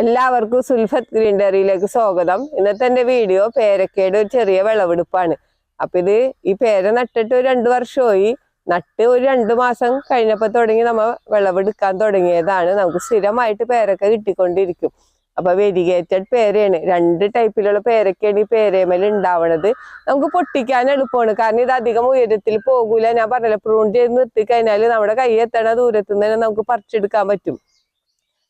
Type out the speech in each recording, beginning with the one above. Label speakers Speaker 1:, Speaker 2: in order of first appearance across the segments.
Speaker 1: എല്ലാവർക്കും സുൽഫത്ത് ഗ്രീൻ ഡയറിയിലേക്ക് സ്വാഗതം. ഇന്നത്തെ എന്റെ വീഡിയോ പേരക്കയുടെ ഒരു ചെറിയ വിളവെടുപ്പാണ്. അപ്പൊ ഇത് ഈ പേര നട്ടിട്ട് ഒരു രണ്ട് വർഷമായി. നട്ട് ഒരു രണ്ട് മാസം കഴിഞ്ഞപ്പോൾ തുടങ്ങി നമ്മൾ വിളവെടുക്കാൻ തുടങ്ങിയതാണ്. നമുക്ക് സ്ഥിരമായിട്ട് പേരക്ക കിട്ടിക്കൊണ്ടിരിക്കും. അപ്പൊ വെരിഗേറ്റഡ് പേരയാണ്. രണ്ട് ടൈപ്പിലുള്ള പേരക്കയാണ് ഈ പേരേമേൽ ഉണ്ടാവണത്. നമുക്ക് പൊട്ടിക്കാൻ എളുപ്പമാണ്. കാരണം ഇത് അധികം ഉയരത്തിൽ പോകൂല. ഞാൻ പറഞ്ഞല്ലോ പ്രൂൺ ചെയ്ത് നിർത്തി കഴിഞ്ഞാൽ നമ്മുടെ കൈ എത്തണ ദൂരത്തുനിന്ന് തന്നെ നമുക്ക് പറിച്ചെടുക്കാൻ പറ്റും.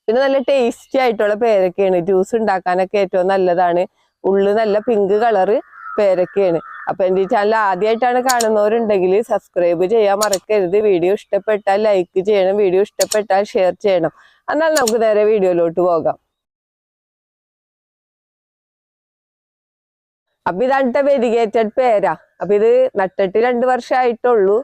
Speaker 1: പിന്നെ നല്ല ടേസ്റ്റി ആയിട്ടുള്ള പേരക്കയാണ്. ജ്യൂസ് ഉണ്ടാക്കാനൊക്കെ ഏറ്റവും നല്ലതാണ്. ഉള്ളു നല്ല പിങ്ക് കളറ് പേരക്കയാണ്. അപ്പൊ എന്റെ ചാനൽ ആദ്യമായിട്ടാണ് കാണുന്നവരുണ്ടെങ്കിൽ സബ്സ്ക്രൈബ് ചെയ്യാൻ മറക്കരുത്. വീഡിയോ ഇഷ്ടപ്പെട്ടാൽ ലൈക്ക് ചെയ്യണം. വീഡിയോ ഇഷ്ടപ്പെട്ടാൽ ഷെയർ ചെയ്യണം. എന്നാൽ നമുക്ക് നേരെ വീഡിയോയിലോട്ട് പോകാം. അപ്പൊ ഇതാണ് വെരിഗേറ്റഡ് പേര. അപ്പൊ ഇത് നട്ടിട്ട് രണ്ടു വർഷമായിട്ടുള്ളൂ.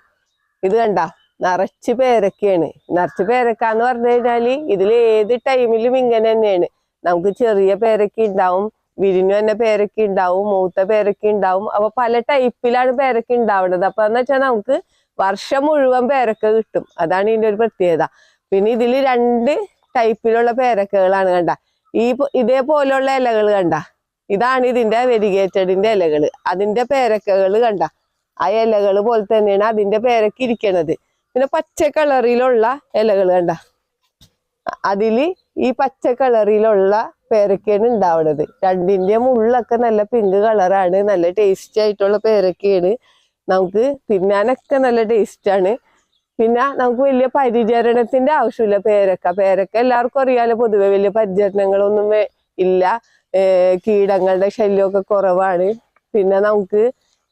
Speaker 1: ഇത് കണ്ട? നിറച്ച് പേരക്കയാണ്. നിറച്ച് പേരക്ക എന്ന് പറഞ്ഞു കഴിഞ്ഞാൽ ഇതിൽ ഏത് ടൈമിലും ഇങ്ങനെ തന്നെയാണ്. നമുക്ക് ചെറിയ പേരക്ക ഉണ്ടാവും വിരിഞ്ഞു തന്നെ പേരക്ക ഉണ്ടാവും മൂത്ത പേരക്ക ഉണ്ടാവും. അപ്പൊ പല ടൈപ്പിലാണ് പേരക്ക ഉണ്ടാവുന്നത്. അപ്പൊ എന്ന് വെച്ചാൽ നമുക്ക് വർഷം മുഴുവൻ പേരക്ക കിട്ടും. അതാണ് ഇതിന്റെ ഒരു പ്രത്യേകത. പിന്നെ ഇതിൽ രണ്ട് ടൈപ്പിലുള്ള പേരക്കകളാണ് കണ്ട. ഈ ഇതേപോലെയുള്ള ഇലകൾ കണ്ട. ഇതാണ് ഇതിന്റെ വെരിഗേറ്റഡിന്റെ ഇലകൾ. അതിന്റെ പേരക്കകൾ കണ്ട. ആ ഇലകൾ പോലെ തന്നെയാണ് അതിന്റെ പേരക്ക ഇരിക്കണത്. പിന്നെ പച്ച കളറിലുള്ള ഇലകൾ കണ്ട. അതിൽ ഈ പച്ച കളറിലുള്ള പേരക്കയാണ് ഉണ്ടാവുന്നത് രണ്ടിന്റെ മുള്ളൊക്കെ നല്ല പിങ്ക് കളറാണ് നല്ല ടേസ്റ്റി ആയിട്ടുള്ള പേരക്കയാണ്. നമുക്ക് തിന്നാനൊക്കെ നല്ല ടേസ്റ്റ് ആണ്. പിന്നെ നമുക്ക് വലിയ പരിചരണത്തിന്റെ ആവശ്യമില്ല പേരക്ക. പേരക്ക എല്ലാവർക്കും അറിയാലോ പൊതുവെ വലിയ പരിചരണങ്ങളൊന്നും ഇല്ല. കീടങ്ങളുടെ ശല്യമൊക്കെ കുറവാണ്. പിന്നെ നമുക്ക്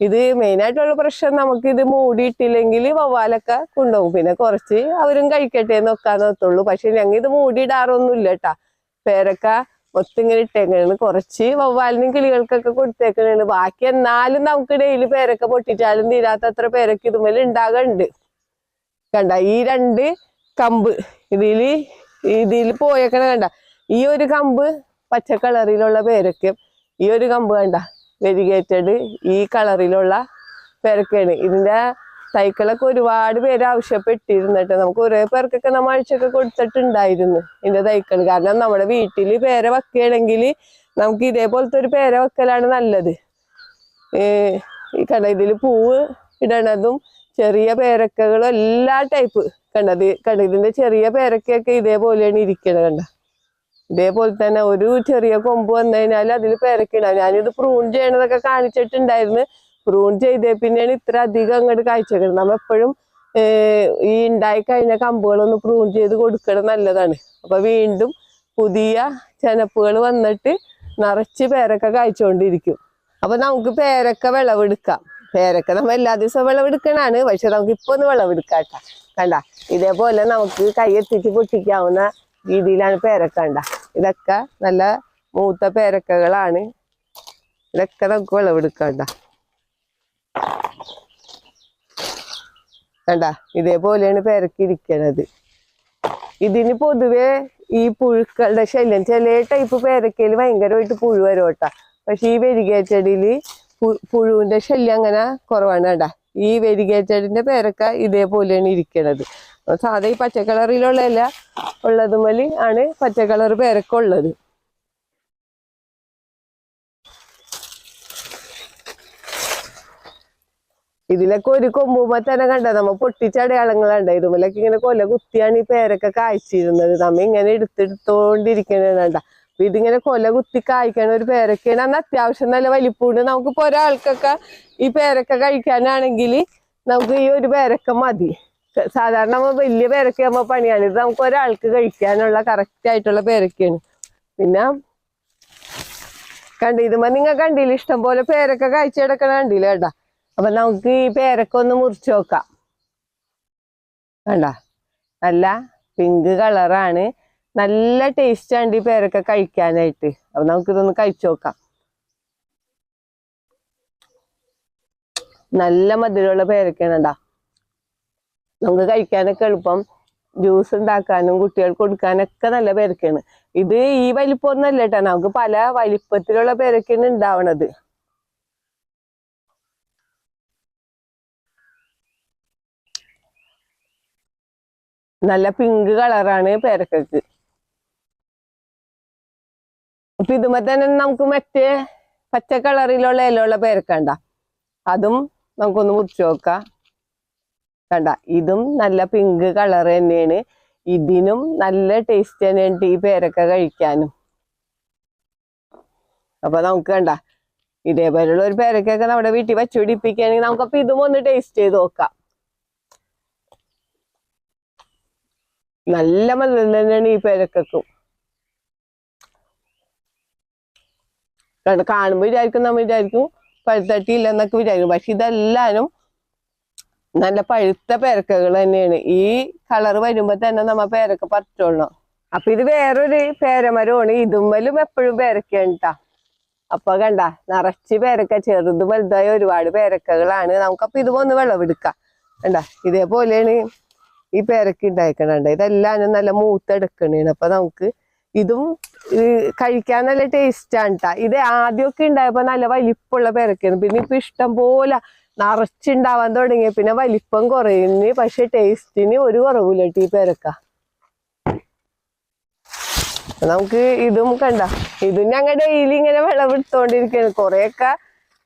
Speaker 1: ഇത് മെയിൻ ആയിട്ടുള്ള പ്രശ്നം നമുക്ക് ഇത് മൂടിയിട്ടില്ലെങ്കിൽ വവ്വാലൊക്കെ കൊണ്ടുപോകും. പിന്നെ കുറച്ച് അവരും കഴിക്കട്ടെ എന്ന് വെക്കാൻ നിർത്തുള്ളൂ പക്ഷെ ഞങ്ങൾ ഇത് മൂടിയിടാറൊന്നും ഇല്ല കേട്ടാ പേരക്ക മൊത്തം ഇങ്ങനെ ഇട്ടേക്കണാണ്. കുറച്ച് വവ്വാലിനും കിളികൾക്കൊക്കെ കൊടുത്തേക്കണാണ്. ബാക്കി എന്നാലും നമുക്ക് ഡെയിലി പേരക്ക പൊട്ടിച്ചാലും തീരാത്ത അത്ര പേരക്ക ഇതുമേൽ ഉണ്ടാകുന്നുണ്ട് കണ്ട ഈ രണ്ട് കമ്പ് ഇതിൽ ഇതിൽ പോയേക്കണ കണ്ട ഈ ഒരു കമ്പ് പച്ച കളറിലുള്ള പേരക്കയും ഈ ഒരു കമ്പ് കണ്ട വെരിഗേറ്റഡ് ഈ കളറിലുള്ള പെരക്കാണ് ഇതിന്റെ തൈക്കളൊക്കെ ഒരുപാട് പേര് ആവശ്യപ്പെട്ടിരുന്നു കേട്ടോ. നമുക്ക് ഒരേ പേർക്കൊക്കെ നമ്മൾ അഴിച്ചൊക്കെ കൊടുത്തിട്ടുണ്ടായിരുന്നു ഇതിന്റെ തൈക്കൾ. കാരണം നമ്മുടെ വീട്ടിൽ പേര വെക്കുകയാണെങ്കിൽ നമുക്ക് ഇതേപോലത്തെ ഒരു പേര വെക്കലാണ് നല്ലത്. ഈ കണ്ട ഇതിൽ പൂവ് ഇടണതും ചെറിയ പേരക്കകളും എല്ലാ ടൈപ്പ് കണ്ടത് കണ്ട ഇതിന്റെ ചെറിയ പേരക്കയൊക്കെ ഇതേപോലെയാണ് ഇരിക്കണത് കണ്ട. ഇതേപോലെ തന്നെ ഒരു ചെറിയ കൊമ്പ് വന്നു കഴിഞ്ഞാൽ അതിൽ പേരക്കുണ്ടാവും ഞാനിത് പ്രൂൺ ചെയ്യണതൊക്കെ കാണിച്ചിട്ടുണ്ടായിരുന്നു. പ്രൂൺ ചെയ്തേ പിന്നെയാണ് ഇത്ര അധികം അങ്ങോട്ട് കാഴ്ചക്കുന്നത് നമ്മൾ എപ്പോഴും ഈ ഉണ്ടായി കഴിഞ്ഞ കമ്പുകളൊന്ന് പ്രൂൺ ചെയ്ത് കൊടുക്കണം നല്ലതാണ്. അപ്പൊ വീണ്ടും പുതിയ ചെനപ്പുകൾ വന്നിട്ട് നിറച്ച് പേരക്ക കായ്ച്ചുകൊണ്ടിരിക്കും അപ്പൊ നമുക്ക് പേരക്ക വിളവെടുക്കാം. പേരക്ക നമ്മ എല്ലാ ദിവസവും വിളവെടുക്കണാണ്. പക്ഷെ നമുക്ക് ഇപ്പൊ ഒന്ന് വിളവെടുക്കാട്ട. കണ്ട? ഇതേപോലെ നമുക്ക് കൈ എത്തിച്ച് പൊട്ടിക്കാവുന്ന രീതിയിലാണ് പേരക്ക കണ്ട. ഇതൊക്കെ നല്ല മൂത്ത പേരക്കകളാണ്. ഇതൊക്കെ നമുക്ക് വിളവെടുക്കണ്ട. കണ്ട ഇതേപോലെയാണ് പേരക്കിരിക്കണത് ഇതിന് പൊതുവെ ഈ പുഴുക്കളുടെ ശല്യം ചില ടൈപ്പ് പേരക്കയിൽ ഭയങ്കരമായിട്ട് പുഴു വരോട്ട പക്ഷെ ഈ വെരിഗേറ്റഡിൽ പുഴുവിന്റെ ശല്യം അങ്ങനെ കുറവാണ് കേട്ടാ ഈ വെരിഗേറ്റഡിന്റെ പേരക്ക ഇതേപോലെയാണ് ഇരിക്കണത്. സാധാ ഈ പച്ച കളറിലുള്ള ഇല ഉള്ളതുമല്ലി ആണ് പച്ച കളർ പേരക്ക ഉള്ളത്. ഇതിലൊക്കെ ഒരു കൊമ്പുമ്പോ തന്നെ കണ്ട? നമ്മ പൊട്ടിച്ച അടയാളങ്ങളുണ്ട് ഇതുമലൊക്കെ ഇങ്ങനെ കൊല കുത്തിയാണ് ഈ പേരൊക്കെ കായ്ച്ചിരുന്നത്. നമ്മ ഇങ്ങനെ എടുത്തെടുത്തോണ്ടിരിക്കണേണ്ട അപ്പൊ ഇതിങ്ങനെ കൊല കുത്തി കായ്ക്കണ ഒരു പേരൊക്കെയാണ്. അന്ന് അത്യാവശ്യം നല്ല വലിപ്പമുണ്ട്. നമുക്കിപ്പോ ഒരാൾക്കൊക്കെ ഈ പേരക്ക കഴിക്കാനാണെങ്കിൽ നമുക്ക് ഈ ഒരു പേരക്ക മതി. സാധാരണ നമ്മൾ വലിയ പേരക്കയാകുമ്പോ പണിയാണ്. ഇത് നമുക്ക് ഒരാൾക്ക് കഴിക്കാനുള്ള കറക്റ്റ് ആയിട്ടുള്ള പേരക്കയാണ്. പിന്നെ കണ്ടി ഇതുമ്പോ നിങ്ങൾ കണ്ടില്ല? ഇഷ്ടം പോലെ പേരക്ക കഴിച്ചെടുക്കണ കണ്ടില്ല കേട്ടാ അപ്പൊ നമുക്ക് ഈ പേരക്ക ഒന്ന് മുറിച്ചു നോക്കാം. കണ്ട? നല്ല പിങ്ക് കളറാണ് നല്ല ടേസ്റ്റ് ആണ് ഈ പേരക്ക കഴിക്കാനായിട്ട്. അപ്പൊ നമുക്കിതൊന്ന് കഴിച്ചു നോക്കാം. നല്ല മധുരമുള്ള പേരക്കയാണ് കേട്ടാ നമുക്ക് കഴിക്കാനൊക്കെ എളുപ്പം. ജ്യൂസ് ഉണ്ടാക്കാനും കുട്ടികൾക്ക് കൊടുക്കാനൊക്കെ നല്ല പേരക്കാണ് ഇത് ഈ വലിപ്പമൊന്നും അല്ല കേട്ടോ നമുക്ക് പല വലിപ്പത്തിലുള്ള പേരക്കാണ് ഉണ്ടാവണത്. നല്ല പിങ്ക് കളറാണ് പേരക്കക്ക്. അപ്പൊ ഇതുമ്പോ തന്നെ നമുക്ക് മറ്റേ പച്ച കളറിലുള്ള ഇലയുള്ള പേരക്കണ്ട അതും നമുക്കൊന്ന് മുറിച്ച് നോക്കാം. കണ്ട. ഇതും നല്ല പിങ്ക് കളർ തന്നെയാണ്. ഇതിനും നല്ല ടേസ്റ്റ് തന്നെയുണ്ട് ഈ പേരക്ക കഴിക്കാനും. അപ്പൊ നമുക്ക് കണ്ട ഇതേപോലുള്ള ഒരു പേരക്കൊക്കെ നമ്മുടെ വീട്ടിൽ വെച്ചുപിടിപ്പിക്കുകയാണെങ്കിൽ നമുക്കപ്പൊ ഇതും ഒന്ന് ടേസ്റ്റ് ചെയ്ത് നോക്കാം. നല്ല മധുരം തന്നെയാണ് ഈ പേരക്കും കാണുമ്പോ വിചാരിക്കും നമ്മൾ വിചാരിക്കും പഴുത്തട്ടി ഇല്ലെന്നൊക്കെ വിചാരിക്കും. പക്ഷെ ഇതെല്ലാനും നല്ല പഴുത്ത പേരക്കകൾ തന്നെയാണ്. ഈ കളർ വരുമ്പോ തന്നെ നമ്മ പേരക്ക പറിച്ചോളണം അപ്പൊ ഇത് വേറൊരു പേരമരമാണ്. ഇതുമ്മലും എപ്പോഴും പേരക്കാണ് കേട്ടാ അപ്പൊ കണ്ട നിറച്ച് പേരക്ക ചെറുത് വലുതായ ഒരുപാട് പേരക്കകളാണ്. നമുക്കപ്പൊ ഇതുപോലെ വിളവെടുക്കാം. കണ്ട ഇതേപോലെയാണ് ഈ പേരക്ക ഉണ്ടായിക്കണണ്ട ഇതെല്ലാം നല്ല മൂത്തെടുക്കണേണ്. അപ്പൊ നമുക്ക് ഇതും കഴിക്കാൻ നല്ല ടേസ്റ്റ് ആണ് ട്ടാ. ഇത് ആദ്യമൊക്കെ ഉണ്ടായപ്പോ നല്ല വലിപ്പമുള്ള പേരക്കാണ് പിന്നെ ഇപ്പൊ ഇഷ്ടം പോലെ നിറച്ചുണ്ടാവാൻ തുടങ്ങിയ പിന്നെ വലിപ്പം കുറയുന്നു. പക്ഷെ ടേസ്റ്റിന് ഒരു കുറവില്ല ടീ പേരക്ക. നമുക്ക് ഇതും കണ്ട. ഇതും ഞങ്ങൾ ഡെയിലി ഇങ്ങനെ വിളവെടുത്തോണ്ടിരിക്കുകയാണ് കൊറേയൊക്കെ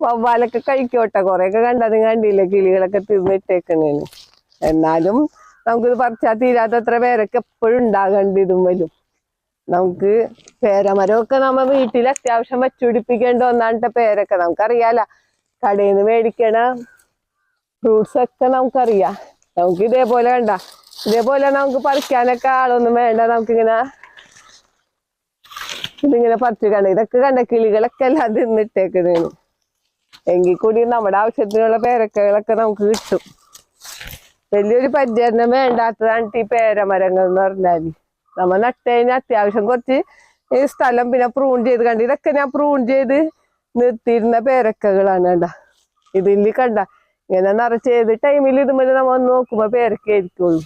Speaker 1: വവ്വാലൊക്കെ കഴിക്കോട്ടെ. കൊറേയൊക്കെ കണ്ടതും കണ്ടില്ല? കിളികളൊക്കെ തിന്നിട്ടേക്കണേന് എന്നാലും നമുക്കിത് പറിച്ചാൽ തീരാത്തത്ര പേരൊക്കെ എപ്പോഴും ഉണ്ടാകണ്ട ഇതും വരും. നമുക്ക് പേരമരമൊക്കെ നമ്മ വീട്ടിൽ അത്യാവശ്യം വെച്ചുപിടിപ്പിക്കേണ്ട ഒന്നാണ്ട പേരൊക്കെ. നമുക്കറിയാല. കടയിൽ നിന്ന് മേടിക്കണ ഫ്രൂട്ട്സ് ഒക്കെ നമുക്കറിയാം. നമുക്ക് ഇതേപോലെ വേണ്ട. ഇതേപോലെ നമുക്ക് പറിക്കാനൊക്കെ ആളൊന്നും വേണ്ട. നമുക്കിങ്ങനെ ഇതിങ്ങനെ പറിച്ചു കണ്ട ഇതൊക്കെ കണ്ട കിളികളൊക്കെ എല്ലാം തിന്നിട്ടേക്കുന്ന എങ്കിൽ കൂടി നമ്മുടെ ആവശ്യത്തിനുള്ള പേരക്കകളൊക്കെ നമുക്ക് കിട്ടും. വലിയൊരു പരിചരണം വേണ്ടാത്തതാണ് ഈ പേരമരങ്ങൾ എന്ന് പറഞ്ഞാൽ നമ്മൾ നട്ടുകഴിഞ്ഞാൽ അത്യാവശ്യം കുറച്ച് ഈ സ്ഥലം പിന്നെ പ്രൂൺ ചെയ്ത് കണ്ട് ഇതൊക്കെ ഞാൻ പ്രൂൺ ചെയ്ത് നിർത്തിയിരുന്ന പേരക്കകളാണ് കണ്ട. ഇതിൽ കണ്ട. ഇങ്ങനെ നിറച്ച് ഏത് ടൈമിൽ ഇതുമ്പോൾ നമ്മൾ വന്ന് നോക്കുമ്പോ പേരക്ക ആയിരിക്കുള്ളൂ.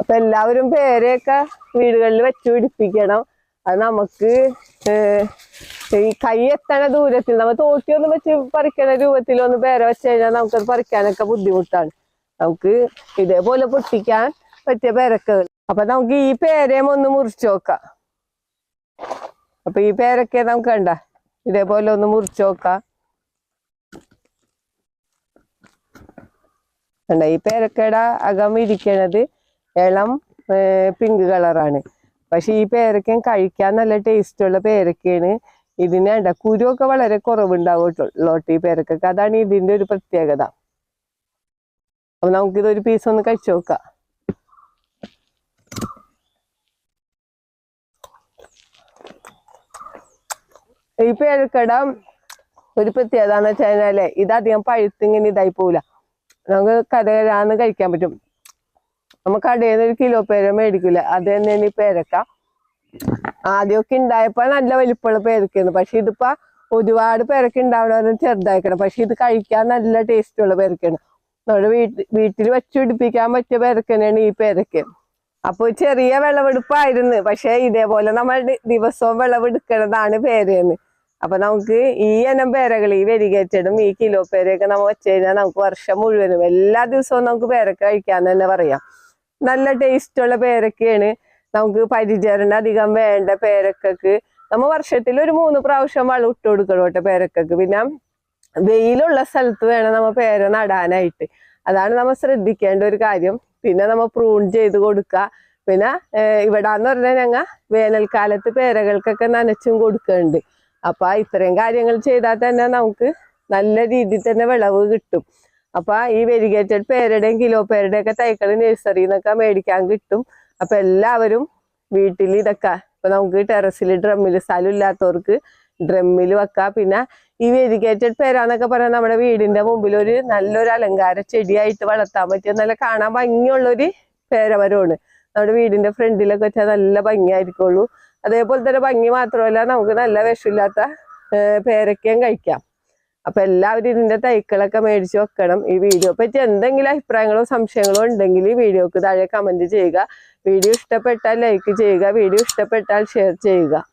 Speaker 1: അപ്പൊ എല്ലാവരും പേരെയൊക്കെ വീടുകളിൽ വെച്ച് പിടിപ്പിക്കണം. അത് നമുക്ക് ഈ കൈ എത്തണ ദൂരത്തിൽ നമ്മ തോട്ടിയൊന്നും വെച്ച് പറിക്കണ രൂപത്തിലൊന്ന് പേര വെച്ച് കഴിഞ്ഞാൽ നമുക്കത് പറിക്കാനൊക്കെ ബുദ്ധിമുട്ടാണ്. നമുക്ക് ഇതേപോലെ പൊട്ടിക്കാൻ പറ്റിയ പേരക്കകൾ. അപ്പൊ നമുക്ക് ഈ പേരയും ഒന്ന് മുറിച്ചു നോക്കാം. അപ്പൊ ഈ പേരൊക്കെ നമുക്ക് കണ്ട. ഇതേപോലെ ഒന്ന് മുറിച്ചു നോക്കാം. ഈ പേരക്കയുടെ അകം ഇരിക്കണത് ഇളം പിങ്ക് കളറാണ് പക്ഷെ ഈ പേരക്കയും കഴിക്കാൻ നല്ല ടേസ്റ്റ് ഉള്ള പേരക്കയാണ്. ഇതിന് വേണ്ട കുരുവൊക്കെ വളരെ കുറവുണ്ടാവുള്ളോട്ട് ഈ പേരക്കൊക്കെ അതാണ് ഇതിന്റെ ഒരു പ്രത്യേകത. അപ്പൊ നമുക്കിതൊരു പീസ് ഒന്ന് കഴിച്ചു നോക്കാം. ഈ പേരക്കട ഒരു പ്രത്യേകതാന്ന് വെച്ച് കഴിഞ്ഞാൽ ഇത് അധികം പഴുത്തിങ്ങനെ ഇതായി പോവില്ല. നമുക്ക് കടകരാന്ന് കഴിക്കാൻ പറ്റും. നമ്മ കടയിൽ നിന്ന് ഒരു കിലോ പേര മേടിക്കില്ല അത് തന്നെയാണ് ഈ പേരക്ക. ആദ്യമൊക്കെ ഉണ്ടായപ്പോ നല്ല വലിപ്പമുള്ള പേരക്കായിരുന്നു പക്ഷെ ഇതിപ്പോ ഒരുപാട് പേരക്ക ഉണ്ടാവണ ചെറുതായിക്കണം. പക്ഷെ ഇത് കഴിക്കാൻ നല്ല ടേസ്റ്റ് ഉള്ള പേരക്കാണ് നമ്മുടെ വീട്ടിൽ വീട്ടിൽ വെച്ച് പിടിപ്പിക്കാൻ പറ്റിയ പേരക്കനെയാണ് ഈ പേരക്ക. അപ്പൊ ചെറിയ വിളവെടുപ്പായിരുന്നു. പക്ഷെ ഇതേപോലെ നമ്മൾ ദിവസവും വിളവെടുക്കുന്നതാണ് പേരയെന്ന് അപ്പൊ നമുക്ക് ഈ ഇനം പേരകൾ ഈ വെരികേറ്റടും ഈ കിലോ പേരയൊക്കെ നമ്മൾ വെച്ച് കഴിഞ്ഞാൽ നമുക്ക് വർഷം മുഴുവനും എല്ലാ ദിവസവും നമുക്ക് പേരക്ക കഴിക്കാൻ തന്നെ പറയാം. നല്ല ടേസ്റ്റ് ഉള്ള പേരക്കയാണ്. നമുക്ക് പരിചരണ അധികം വേണ്ട പേരക്കക്ക്. നമ്മൾ വർഷത്തിൽ ഒരു മൂന്ന് പ്രാവശ്യം വളം ഇട്ട് കൊടുക്കണം കേട്ടോ പേരക്കക്ക്. പിന്നെ വെയിലുള്ള സ്ഥലത്ത് വേണം നമ്മ പേര നടാനായിട്ട്. അതാണ് നമ്മൾ ശ്രദ്ധിക്കേണ്ട ഒരു കാര്യം. പിന്നെ നമ്മൾ പ്രൂൺ ചെയ്ത് കൊടുക്കുക പിന്നെ ഇവിടെ ഇവിടാന്ന് പറഞ്ഞാൽ ഞങ്ങൾ വേനൽക്കാലത്ത് പേരകൾക്കൊക്കെ നനച്ചും കൊടുക്കുന്നുണ്ട് അപ്പൊ ഇത്രയും കാര്യങ്ങൾ ചെയ്താൽ തന്നെ നമുക്ക് നല്ല രീതിയിൽ തന്നെ വിളവ് കിട്ടും. അപ്പൊ ഈ വെരിഗേറ്റഡ് പേരുടെയും കിലോ പേരുടെ ഒക്കെ തൈക്കൾ നഴ്സറിയിൽ നിന്നൊക്കെ മേടിക്കാൻ കിട്ടും. അപ്പൊ എല്ലാവരും വീട്ടിൽ ഇതൊക്കെ ഇപ്പൊ നമുക്ക് ടെറസിൽ ഡ്രമ്മിൽ സ്ഥലം ഇല്ലാത്തവർക്ക് ഡ്രമ്മിൽ വെക്കാം. പിന്നെ ഈ വെരിഗേറ്റഡ് പേരാന്നൊക്കെ പറഞ്ഞാൽ നമ്മുടെ വീടിന്റെ മുമ്പിൽ ഒരു നല്ലൊരു അലങ്കാര ചെടിയായിട്ട് വളർത്താൻ പറ്റിയ നല്ല കാണാൻ ഭംഗിയുള്ളൊരു പേരമരമാണ് നമ്മുടെ വീടിന്റെ ഫ്രണ്ടിലൊക്കെ വെച്ചാൽ നല്ല ഭംഗിയായിരിക്കുള്ളൂ. അതേപോലെ തന്നെ ഭംഗി മാത്രമല്ല നമുക്ക് നല്ല വിഷമില്ലാത്ത പേരക്കേം പേരക്കയും കഴിക്കാം. അപ്പൊ എല്ലാവരും ഇതിന്റെ തൈക്കളൊക്കെ മേടിച്ച് വെക്കണം ഈ വീഡിയോ. പറ്റി എന്തെങ്കിലും അഭിപ്രായങ്ങളോ സംശയങ്ങളോ ഉണ്ടെങ്കിൽ ഈ വീഡിയോക്ക് താഴെ കമന്റ് ചെയ്യുക. വീഡിയോ ഇഷ്ടപ്പെട്ടാൽ ലൈക്ക് ചെയ്യുക വീഡിയോ ഇഷ്ടപ്പെട്ടാൽ ഷെയർ ചെയ്യുക.